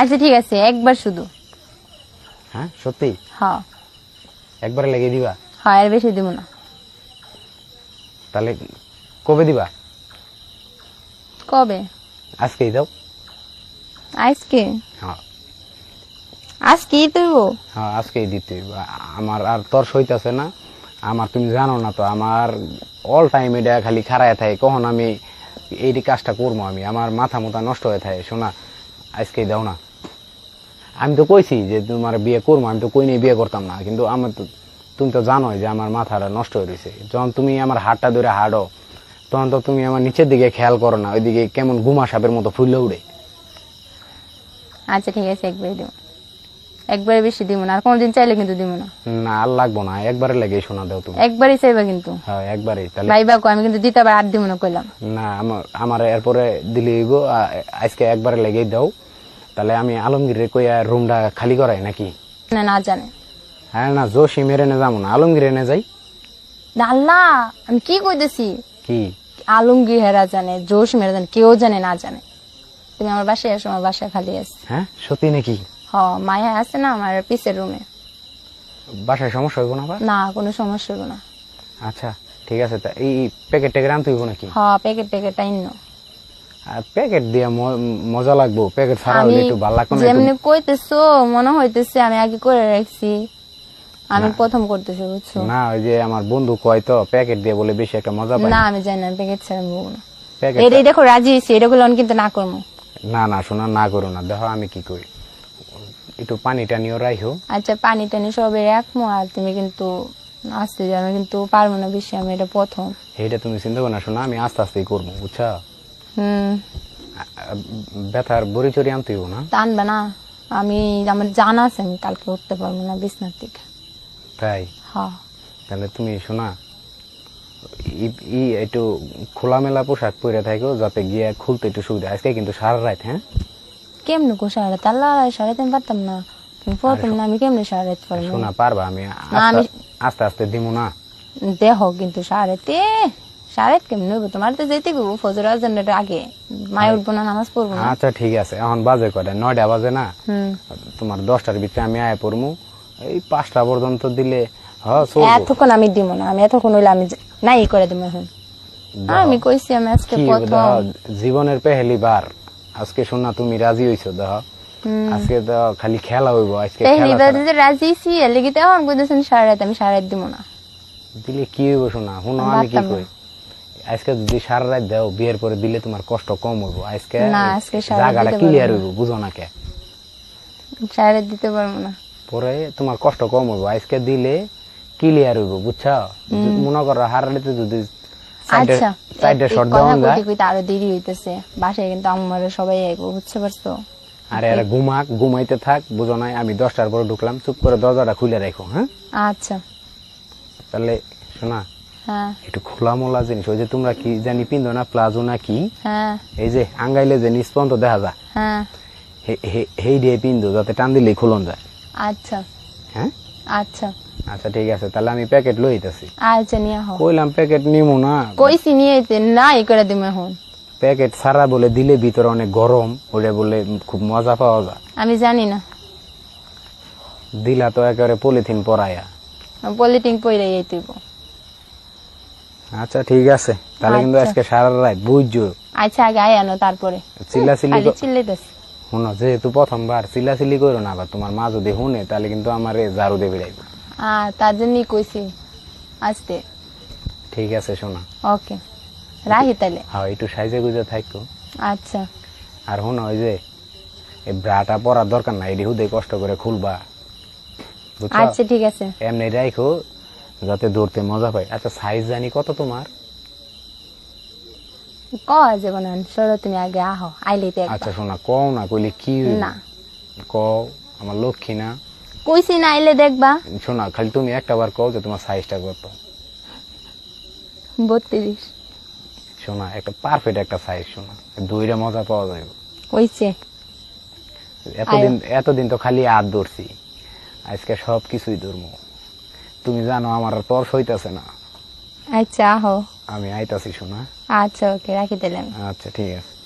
আচ্ছা ঠিক আছে একবার শুধু। হ্যাঁ সত্যি? হ্যাঁ। একবারে লেগে দিবা? হ্যাঁ আর বেশি দিব না। তাহলে কবে দিবা? কবে? আজকেই দাও। আজকে? হ্যাঁ। আজকেই তুইব হ্যাঁ আজকেই দিতে আমার আর তোর সইতাছে না। আমার তুমি জানো না তো আমার অল টাইম এটা খালি খারায় থাকে। কখন আমি এই কাজটা করব আমি? আমার মাথা মোথা নষ্ট হয়ে থাকে শোনা। আজকেই দাও না। আমি তো কইছি যে তোমার বিয়ে করব আমি তো কই নিয়ে বিয়ে করতাম না। কিন্তু আমার তো তুমি তো জানোই যে আমার মাথাটা নষ্ট হয়ে রয়েছে যখন তুমি আমার হাতটা ধরে হাঁটো তখন তো তুমি আমার নিচের দিকে খেয়াল করো না ওইদিকে কেমন গুমা সাপের মতো ফুললে উড়ে। আচ্ছা ঠিক আছে একবারই দিব একবারে বেশি দিব না আর কোনোদিন চাইলে কিন্তু দিব না। না আর লাগবো না একবারে লেগে শোনা দাও তুমি। একবারই চাইবা কিন্তু। হ্যাঁ একবারেই তাহলে ভাইবা কো আমি কিন্তু দিতে আবার আর দিব না কইলাম। না আমার আমার এরপরে দিলে আজকে একবারে লেগেই দাও। তাহলে আমি আলমগীরের কইয়া রুমটা খালি করাই নাকি? না না জানে। হ্যাঁ না জোশি মেরে নে যাব না। আলমগীর এনে যাই। না, আল্লাহ আমি কি কইতেছি? কি? আলমগীর হেরা জানে জোশ মেরে জানে কেউ জানে না জানে। তুমি আমার বাসায় এসো আমার বাসায় খালি আছে। হ্যাঁ সত্যি নাকি? হ মায়া আছে না আমার পিসের রুমে। বাসায় সমস্যা হইব না আবার? না কোনো সমস্যা হইব না। আচ্ছা ঠিক আছে তা এই প্যাকেট ট্যাকেট আনতে হইব নাকি? হ প্যাকেট প্যাকেট আইন প্যাকেট দিয়ে মজা লাগবো। প্যাকেট ছাড়া একটু ভালো লাগবে যেমনি কইতেছো মনে হইতেছে আমি আগে করে রাখছি। আমি প্রথম করতেছি বুঝছ? না ওই যে আমার বন্ধু কয় তো প্যাকেট দিয়ে বলে বেশি একটা মজা পাই না আমি জানি না প্যাকেট ছাড়া বলব না। এটা দেখো রাজি হয়েছি এটা গুলো কিন্তু না করব। না না শোনা না করো না। দেখো আমি কি করি? একটু পানি টানিও রাইহো আচ্ছা পানি টানি সবে রাখব আর তুমি কিন্তু আসতে আমি কিন্তু পারব না বেশি আমি এটা প্রথম। এইটা তুমি চিন্তা করো না শোনা আমি আস্তে আস্তেই করব বুঝছা? ব্যথার বড়ি চড়ি আনতে না? টানবে না। আমি আমার জানা আছে আমি কালকে উঠতে পারব না বিছনার থেকে তাই? হ্যাঁ। তাহলে তুমি শোনা ই- একটু খোলামেলা পোশাক পরে থাকো যাতে গিয়ে খুলতে একটু সুবিধা আজকে কিন্তু সারা রাত হ্যাঁ? কেমনে কো সাড়ে তাল্লা সাড়ে তিন পারতাম না। তুমি প্রথম না আমি কেমনে সাড়ে রাত পারব শোনা পারবা আমি আস্তে- আস্তে দিব না। দেহ কিন্তু সাড়ে তে সাড়ে কেমনে হইব? তোমার তো যেতে গো ফজর আজানের আগে। মায় উঠবো না নামাজ পড়ব না। আচ্ছা ঠিক আছে। এখন বাজে নয়টা বাজে না? তোমার দশটার ভিতরে আমি আয় পড়মু। এই পাঁচটা পর্যন্ত দিলে হ্যাঁ এতক্ষণ আমি দিব না। আমি এতক্ষণ হইলে আমি নাই করে দিব এখন। আমি কইছি আমি আজকে প্রথম। জীবনের পেহেলি বার। আজকে শোনা তুমি রাজি হইছো দেখ আজকে তো খালি খেলা হইব আজকে এবার ছাড়া। যে রাজি ছি এর লেগে তো এখন কইতেছেন রাত আমি সাড়ে রাত দিব না। দিলে কি হইব শোনা শুনো আমি কি কই? আজকে যদি সারা রাত দাও বিয়ের পরে দিলে তোমার কষ্ট কম হইব। আজকে না, আজকে সারা রাত জায়গাটা ক্লিয়ার হইব বুঝো না কে? সাড়ে রাত দিতে পারব না। পরে তোমার কষ্ট কম হইব আজকে দিলে ক্লিয়ার হইব বুঝছ? মনে করো হারালিতে যদি আচ্ছা সাইডে শর্ট কথা দেওয়া কইতে কইতে আরও দেরি হইতেছে। বাসায় কিন্তু আমার সবাই আইবো বুঝতে পারছ? আর ঘুমাক ঘুমাইতে থাক বুঝো নাই আমি দশটার পরে ঢুকলাম চুপ করে দরজাটা খুলে রাখো হ্যাঁ? আচ্ছা। তাহলে শোনা একটু খোলা মোলা জিনিস ওই যে তোমরা কি জানি পিন্ধো না প্লাজো না কি? হ্যাঁ। এই যে আঙ্গাইলে যে নিষ্পন্ত দেখা যায়। হ্যাঁ। হেই দিয়ে পিন্ধো যাতে টান দিলেই খুলন যায়। আচ্ছা। হ্যাঁ? আচ্ছা। আচ্ছা ঠিক আছে তাহলে আমি প্যাকেট লইতেছি আচ্ছা নিয়ে হো কইলাম প্যাকেট নিমু না। কইছি নিয়ে আইতে নাই করে দিব এখন। প্যাকেট সারা বলে দিলে ভিতরে অনেক গরম ওটা বলে খুব মজা পাওয়া যায়। আমি জানি না। দিলা তো একেবারে পলিথিন পরায়া পলিটিং পইরে আইতেইব আচ্ছা ঠিক আছে। তাহলে কিন্তু আচ্ছা। আজকে সারা রাত বুঝছ। আচ্ছা আগে আয় আনো তারপরে। চিল্লাচিল্লি খালি ক- চিল্লাইতেছে। শুনো যেহেতু প্রথমবার চিল্লাচিল্লি করো না আবার তোমার মা যদি শুনে তাহলে কিন্তু আমার জারু দিয়ে বেড়াইব আহ তার জন্যই কইছি আসতে। ঠিক আছে শোনা। ওকে। রাহি তাহলে। হ্যাঁ একটু সাইজে গুজে থাকতো আচ্ছা। আর শোনো ওই যে এই ব্রাটা পরার দরকার নাই এটি হুদে কষ্ট করে খুলবা। আচ্ছা ঠিক আছে। এমনি রাখো যাতে দৌড়তে মজা পাই আচ্ছা সাইজ জানি কত তোমার? ক সরো তুমি আগে আহো আইলে আচ্ছা শোনা কও না কইলে কি না। কও আমার লক্ষ্মী না। কইছি না আইলে দেখবা। শোনা খালি তুমি একটা বার কও যে তোমার সাইজটা কত। বত্রিশ। শোনা একটা পারফেক্ট একটা সাইজ শোনা। দুইটা মজা পাওয়া যাবে হইছে এতদিন এতদিন তো খালি হাত ধরছি আজকে সব কিছুই ধরবো তুমি জানো আমার আর তর সইতাছে না। আচ্ছা আহ। আমি আইতাছি শোনা। আচ্ছা ওকে রাখি দিলাম আচ্ছা ঠিক আছে।